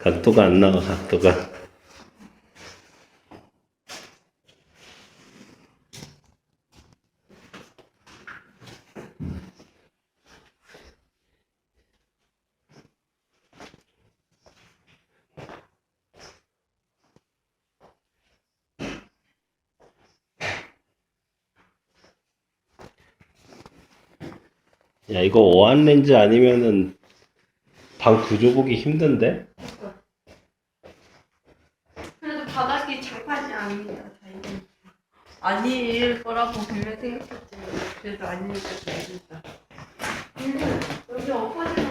각도가 안 나와, 각도가. 야, 이거 어안 렌즈 아니면은 방 구조 보기 힘든데? 그래도 장판이 아닙니다. 다행히. 아닐 거라고 분명 생각했지. 그래도 아니니까 다행이다. 음, 여기 엎어지면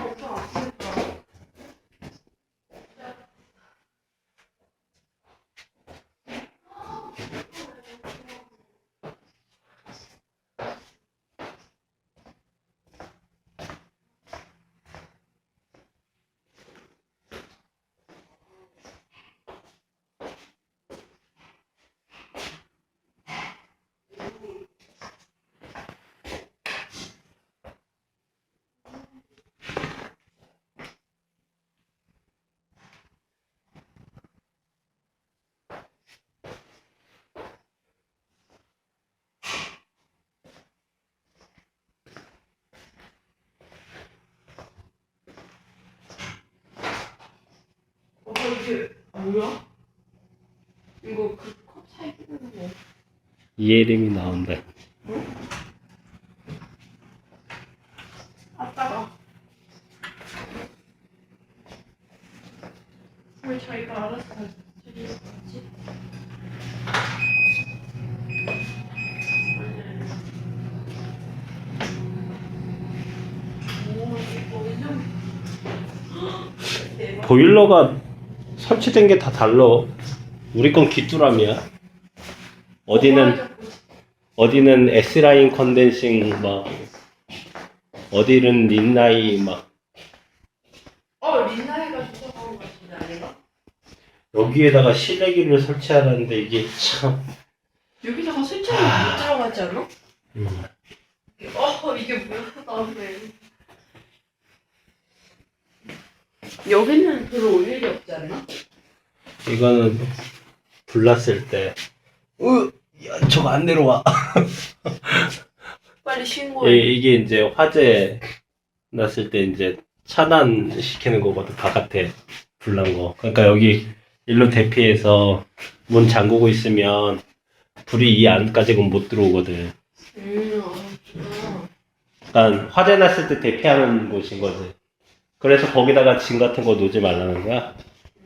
이게 뭐야? 이거 그컵 차이 끼는 거. 이해림이 나온다. 아따가. 왜 저희가 알아서 드리겠지? 오, 이거 완전. 대박. 보일러가 설치된 게 다 달라. 우리 건 귀뚜라미야. 어디는 어디는 S라인 컨덴싱 막 어디는 린라이 막 어, 린나이가 조작한 거 같은데 아닌가? 여기에다가 실내기를 설치하라는데 이게 참 여기다가 설치하면 못 들어가지 않아? 음, 어, 이게 뭐야? 나왜 여기는 별로 올 일이 없지 않나? 이거는 불났을 때 으, 야, 저거 안 내려와. 빨리 신고해. 이- 이게 이제 화재 났을 때 이제 차단 시키는 거거든 바깥에 불난 거. 그러니까 여기 일로 대피해서 문 잠그고 있으면 불이 이 안까지는 못 들어오거든. 음, 아, 그러니까 화재 났을 때 대피하는 곳인 거지. 그래서 거기다가 짐 같은 거 놓지 말라는 거야.